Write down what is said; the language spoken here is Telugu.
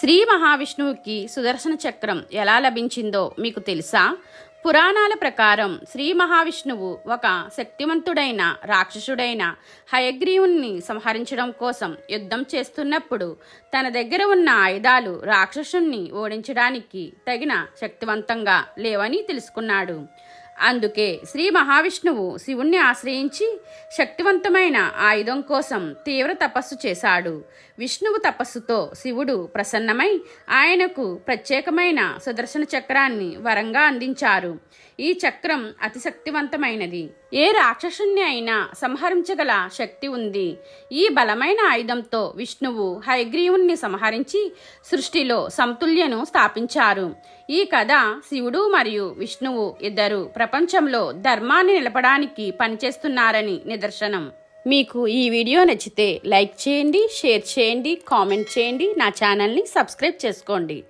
శ్రీ మహావిష్ణువుకి సుదర్శన చక్రం ఎలా లభించిందో మీకు తెలుసా? పురాణాల ప్రకారం శ్రీ మహావిష్ణువు ఒక శక్తివంతుడైన రాక్షసుడైన హయగ్రీవుణ్ణి సంహరించడం కోసం యుద్ధం చేస్తున్నప్పుడు తన దగ్గర ఉన్న ఆయుధాలు రాక్షసుణ్ణి ఓడించడానికి తగిన శక్తివంతంగా లేవని తెలుసుకున్నాడు. అందుకే శ్రీ మహావిష్ణువు శివుణ్ణి ఆశ్రయించి శక్తివంతమైన ఆయుధం కోసం తీవ్ర తపస్సు చేశాడు. విష్ణువు తపస్సుతో శివుడు ప్రసన్నమై ఆయనకు ప్రత్యేకమైన సుదర్శన చక్రాన్ని వరంగా అందించారు. ఈ చక్రం అతి శక్తివంతమైనది ఏ రాక్షసుణ్ణి అయినా సంహరించగల శక్తి ఉంది. ఈ బలమైన ఆయుధంతో విష్ణువు హైగ్రీవుణ్ణి సంహరించి సృష్టిలో సమతుల్యను స్థాపించారు. ఈ కథ శివుడు మరియు విష్ణువు ఇద్దరు ప్రపంచంలో ధర్మాన్ని నిలపడానికి పనిచేస్తున్నారని నిదర్శనం. మీకు ఈ వీడియో నచ్చితే లైక్ చేయండి షేర్ చేయండి కామెంట్ చేయండి నా ఛానల్ని సబ్స్క్రైబ్ చేసుకోండి.